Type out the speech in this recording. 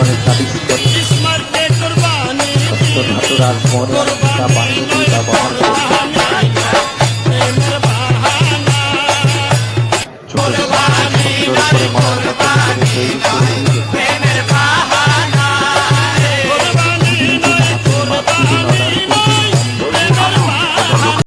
করে দাবি করতে ধাতুরার মনে বান্ধবী বা